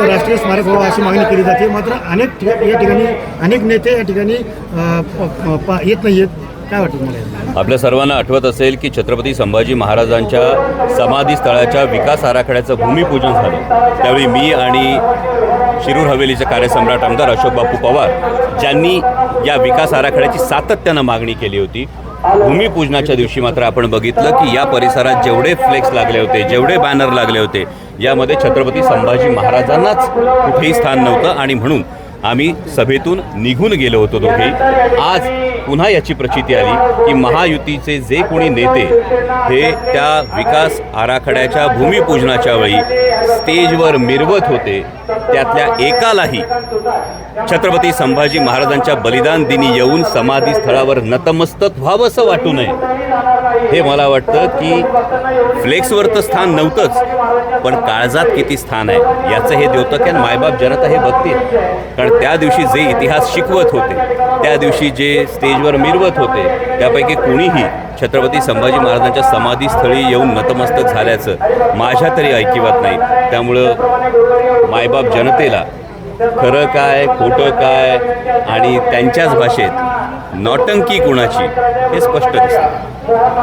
आंतरराष्ट्रीय स्मारक व्हावं अशी मागणी केली जाते. मात्र अनेक या ठिकाणी अनेक नेते या ठिकाणी येत नाही आहेत. काय वाटतं मला आपल्या सर्वांना आठवत असेल की छत्रपती संभाजी महाराजांच्या समाधी स्थळाच्या विकास आराखड्याचं भूमिपूजन झालं. त्यावेळी मी आणि शिरूर हवेलीचे कार्यसम्राट आमदार अशोक बापू पवार ज्यांनी या विकास आराखड्याची सातत्यानं मागणी केली होती भूमिपूजनाच्या दिवशी मात्र आपण बघितलं की या परिसरात जेवढे फ्लेक्स लागले होते जेवढे बॅनर लागले होते यामध्ये छत्रपती संभाजी महाराजांनाच कुठेही स्थान नव्हतं. आणि म्हणून आम्ही सभेतून निघून गेलो होतो दोघे. आज पुन्हा याची प्रचिती आली की महायुतीचे जे कोणी नेते हे त्या विकास आराखड्याच्या भूमिपूजनाच्या वेळी स्टेजवर मिरवत होते त्यातल्या एकालाही छत्रपती संभाजी महाराजांच्या बलिदान दिनी येऊन समाधी स्थळावर नतमस्तक व्हावंसं वाटू नये. हे मला वाटतं की फ्लेक्सवर तर स्थान नव्हतंच पण काळजात किती स्थान आहे याचं हे द्योतक आहे आणि मायबाप जनता हे बघतील. कारण त्या दिवशी जे इतिहास शिकवत होते त्या दिवशी जे स्टेजवर मिरवत होते त्यापैकी कुणीही छत्रपती संभाजी महाराजांच्या समाधीस्थळी येऊन नतमस्तक झाल्याचं माझ्या तरी ऐकिवात नाही. त्यामुळं मायबाप जनतेला खरं काय खोटं काय आणि त्यांच्याच भाषेत नौटंकी कुणाची हे स्पष्ट दिसतं.